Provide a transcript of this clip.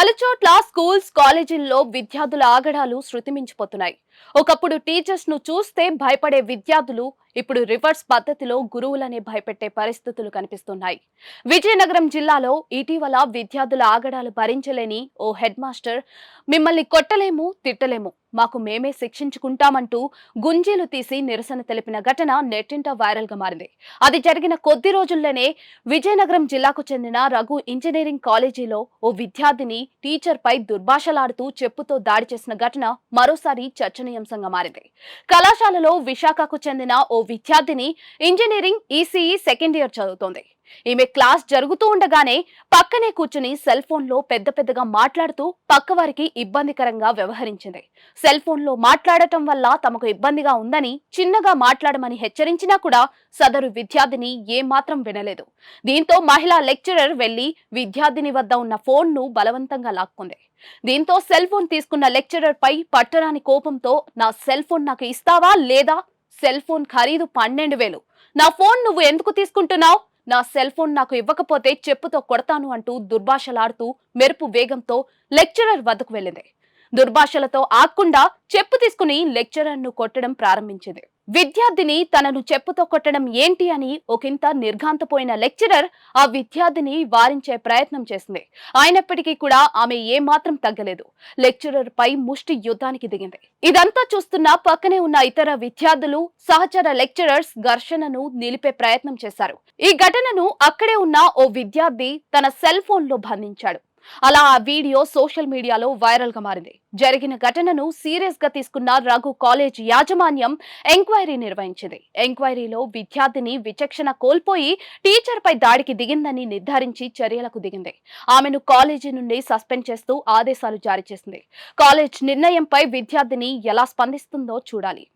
పలుచోట్ల స్కూల్స్ కాలేజీల్లో విద్యార్థుల ఆగడాలు శృతిమించిపోతున్నాయి. ఒకప్పుడు టీచర్స్ను చూస్తే భయపడే విద్యార్థులు ఇప్పుడు రివర్స్ పద్ధతిలో గురువులనే భయపెట్టే పరిస్థితులు కనిపిస్తున్నాయి. విజయనగరం జిల్లాలో ఇటీవల విద్యార్థుల ఆగడాలు భరించలేని ఓ హెడ్ మాస్టర్ మిమ్మల్ని కొట్టలేము తిట్టలేము. మాకు మేమే శిక్షించుకుంటామంటూ గుంజీలు తీసి నిరసన తెలిపిన ఘటన నెట్టింట వైరల్గా మారింది. అది జరిగిన కొద్ది రోజుల్లోనే విజయనగరం జిల్లాకు చెందిన రఘు ఇంజనీరింగ్ కాలేజీలో ఓ విద్యార్థిని టీచర్ పై దుర్భాషలాడుతూ చెప్పుతో దాడి చేసిన ఘటన మరోసారి చర్చనీయాంశంగా మారింది. కళాశాలలో విశాఖకు చెందిన ఓ విద్యార్థిని ఇంజనీరింగ్ ఈసీఈ సెకండ్ ఇయర్ చదువుతోంది. ఈమె క్లాస్ జరుగుతూ ఉండగానే పక్కనే కూర్చుని సెల్ ఫోన్లో పెద్ద పెద్దగా మాట్లాడుతూ పక్కవారికి ఇబ్బందికరంగా వ్యవహరించింది. సెల్ ఫోన్లో మాట్లాడటం వల్ల తమకు ఇబ్బందిగా ఉందని చిన్నగా మాట్లాడమని హెచ్చరించినా కూడా సదరు విద్యార్థిని ఏమాత్రం వినలేదు. దీంతో మహిళా లెక్చరర్ వెళ్ళి విద్యార్థిని వద్ద ఉన్న ఫోన్ను బలవంతంగా లాక్కుంది. దీంతో సెల్ ఫోన్ తీసుకున్న లెక్చరర్ పై పట్టరాని కోపంతో నా సెల్ ఫోన్ నాకు ఇస్తావా లేదా? సెల్ ఫోన్ ఖరీదు పన్నెండు వేలు. నా ఫోన్ నువ్వు ఎందుకు తీసుకుంటున్నావు? నా సెల్ ఫోన్ నాకు ఇవ్వకపోతే చెప్పుతో కొడతాను అంటూ దుర్భాషలాడుతూ మెరుపు వేగంతో లెక్చరర్ వద్దకు వెళ్ళింది. దుర్భాషలతో ఆక్కుండా చెప్పు తీసుకుని లెక్చరర్ను కొట్టడం ప్రారంభించింది. విద్యార్థిని తనను చెప్పుతో కొట్టడం ఏంటి అని ఒకంత నిర్ఘాంతపోయిన లెక్చరర్ ఆ విద్యార్థిని వారించే ప్రయత్నం చేసింది. అయినప్పటికీ కూడా ఆమె ఏమాత్రం తగ్గలేదు. లెక్చరర్ పై ముష్టి యుద్ధానికి దిగింది. ఇదంతా చూస్తున్న పక్కనే ఉన్న ఇతర విద్యార్థులు సహచర లెక్చరర్స్ ఘర్షణను నిలిపే ప్రయత్నం చేశారు. ఈ ఘటనను అక్కడే ఉన్న ఓ విద్యార్థి తన సెల్ ఫోన్లో బంధించాడు. అలా ఆ వీడియో సోషల్ మీడియాలో వైరల్గా మారింది. జరిగిన ఘటనను సీరియస్గా తీసుకున్న రఘు కాలేజ్ యాజమాన్యం ఎంక్వైరీ నిర్వహించింది. ఎంక్వైరీలో విద్యార్థిని విచక్షణ కోల్పోయి టీచర్ పై దాడికి దిగిందని నిర్ధారించి చర్యలకు దిగింది. ఆమెను కాలేజీ నుండి సస్పెండ్ చేస్తూ ఆదేశాలు జారీ చేసింది. కాలేజ్ నిర్ణయంపై విద్యార్థిని ఎలా స్పందిస్తుందో చూడాలి.